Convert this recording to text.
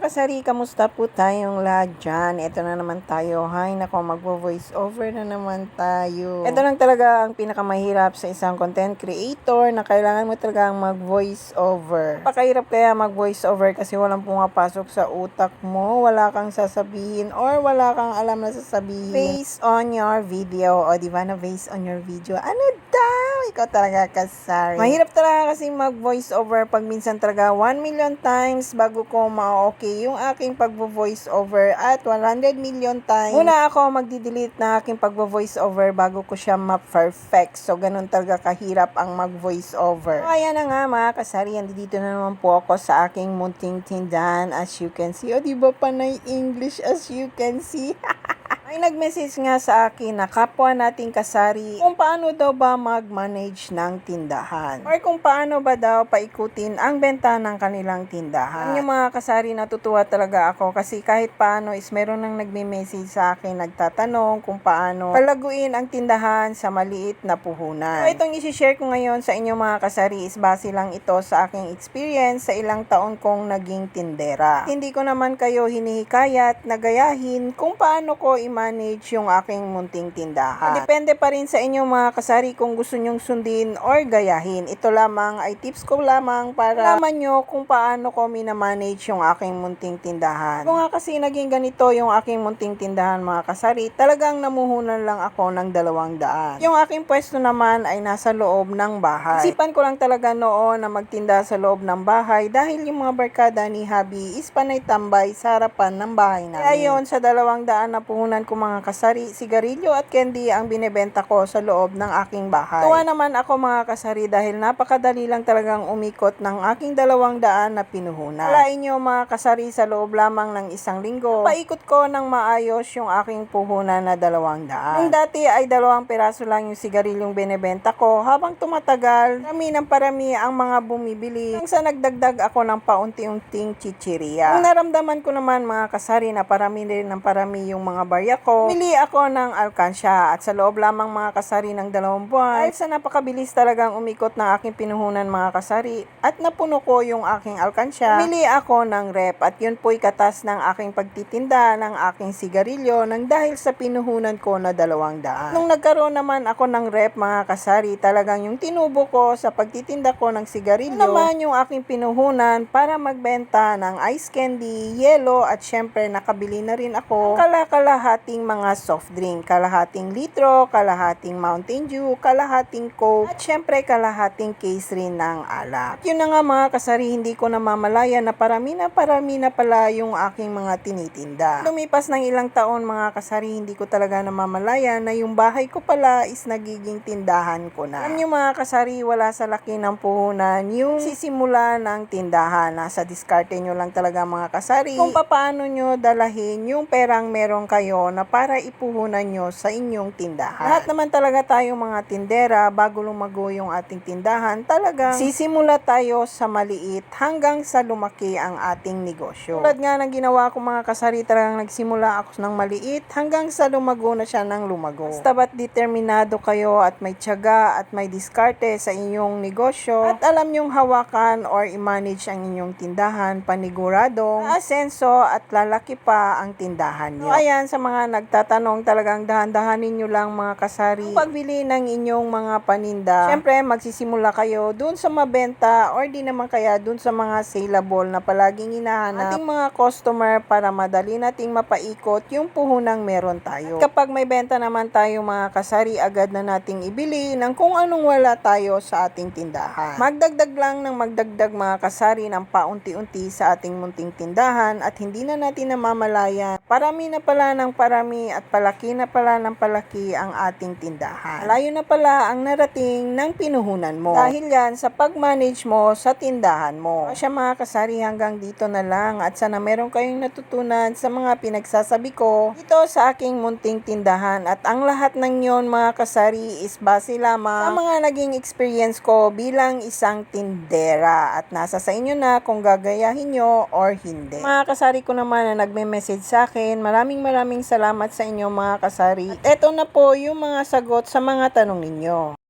kasari, kamusta po tayong lahat dyan? Ito na naman tayo. Hay, nako, magvo-voice over na naman tayo. Ito lang talaga ang pinakamahirap sa isang content creator na kailangan mo talaga mag-voice over. Pakahirap kaya mag-voice over kasi walang pumapasok sa utak mo, wala kang sasabihin or wala kang alam na sasabihin. Based on your video o di na based on your video. Ano daw? Ikaw talaga kasari. Mahirap talaga kasi mag-voice over pag minsan talaga 1 million times bago ko ma-okay yung aking pagvo-voice over at 100 million times. Muna ako magdi-delete na aking pagvo-voice over bago ko siya ma-perfect. So, ganun talaga kahirap ang mag-voice over. So, ayan na nga mga kasari, dito na naman po ako sa aking munting tindahan as you can see. O, di ba panay English as you can see? May nag-message nga sa akin na kapwa nating kasari kung paano daw ba mag-manage ng tindahan or kung paano ba daw paikutin ang benta ng kanilang tindahan. Yung mga kasari natutuwa talaga ako kasi kahit paano is meron nang nagme-message sa akin nagtatanong kung paano palaguin ang tindahan sa maliit na puhunan. So itong isi-share ko ngayon sa inyo mga kasari is base lang ito sa aking experience sa ilang taon kong naging tindera. Hindi ko naman kayo hinihikayat na gayahin kung paano ko i-manage yung aking munting tindahan. Depende pa rin sa inyo mga kasari kung gusto nyong sundin or gayahin. Ito lamang ay tips ko lamang para alaman nyo kung paano ko minamanage yung aking munting tindahan. Kung nga kasi naging ganito yung aking munting tindahan mga kasari, talagang namuhunan lang ako ng dalawang daan. Yung aking pwesto naman ay nasa loob ng bahay. Isipan ko lang talaga noon na magtinda sa loob ng bahay dahil yung mga barkada ni Habi is panay tambay sa harapan ng bahay namin. Kaya yun, sa dalawang daan na puhunan ko mga kasari, sigarilyo at candy ang binebenta ko sa loob ng aking bahay. Tuwa naman ako mga kasari dahil napakadali lang talagang umikot ng aking dalawang daan na pinuhunan. Alain nyo mga kasari sa loob lamang ng isang linggo, paikot ko ng maayos yung aking puhunan na dalawang daan. Nung dati ay dalawang piraso lang yung sigarilyong binebenta ko, habang tumatagal, parami ng parami ang mga bumibili. Hanggang sa nagdagdag ako ng paunti-unting chichiriya. Nung naramdaman ko naman mga kasari na parami rin ng parami yung mga barya ko, mili ako ng alkansya at sa loob lamang mga kasari ng dalawang buwan, dahil sa napakabilis talagang umikot ng aking pinuhunan mga kasari at napuno ko yung aking alkansya, mili ako ng rep at yun po'y katas ng aking pagtitinda ng aking sigarilyo nang dahil sa pinuhunan ko na dalawang daan. Nung nagkaroon naman ako ng rep mga kasari, talagang yung tinubo ko sa pagtitinda ko ng sigarilyo, naman yung aking pinuhunan para magbenta ng ice candy, yellow at syempre nakabili na rin ako. Ng kalakalahating mga soft drink, kalahating litro, kalahating Mountain Dew, kalahating Coke, at syempre kalahating case rin ng alak. Yun na nga mga kasari, hindi ko namamalaya na parami na parami na pala yung aking mga tinitinda. Lumipas ng ilang taon mga kasari, hindi ko talaga namamalaya na yung bahay ko pala is nagiging tindahan ko na. Alam nyo mga kasari, wala sa laki ng puhunan yung sisimula ng tindahan. Nasa diskarte nyo lang talaga mga kasari kung paano nyo dalahin yung perang meron kayo na para ipuhunan nyo sa inyong tindahan. Lahat naman talaga tayong mga tindera bago lumago yung ating tindahan, talagang sisimula tayo sa maliit hanggang sa lumaki ang ating negosyo. Tulad nga ng ginawa ko mga kasari, talagang nagsimula ako ng maliit hanggang sa lumago na siya ng lumago. Basta ba't determinado kayo at may tiyaga at may diskarte sa inyong negosyo at alam nyong hawakan or i-manage ang inyong tindahan, paniguradong asenso at lalaki pa ang tindahan nyo. So, ayan, sa mga nagtatanong talagang dahan-dahanin nyo lang mga kasari ang pagbili ng inyong mga paninda. Siyempre, magsisimula kayo dun sa mabenta or di naman kaya dun sa mga saleable na palaging hinahanap ating mga customer para madali nating mapaikot yung puhunang meron tayo. At kapag may benta naman tayo mga kasari, agad na nating ibili ng kung anong wala tayo sa ating tindahan. Magdagdag lang ng magdagdag mga kasari ng paunti-unti sa ating munting tindahan at hindi na natin namamalayan. Parami na pala ng parami at palaki na pala ng palaki ang ating tindahan. Layo na pala ang narating ng pinuhunan mo. Dahil yan sa pag-manage mo sa tindahan mo. Siya mga kasari hanggang dito na lang at sana meron kayong natutunan sa mga pinagsasabi ko dito sa aking munting tindahan at ang lahat ng yon mga kasari is base lamang sa mga naging experience ko bilang isang tindera at nasa sa inyo na kung gagayahin nyo or hindi. Mga kasari ko naman na nagme-message sa akin, maraming maraming salamat sa inyo mga kasari. Eto na po yung mga sagot sa mga tanong ninyo.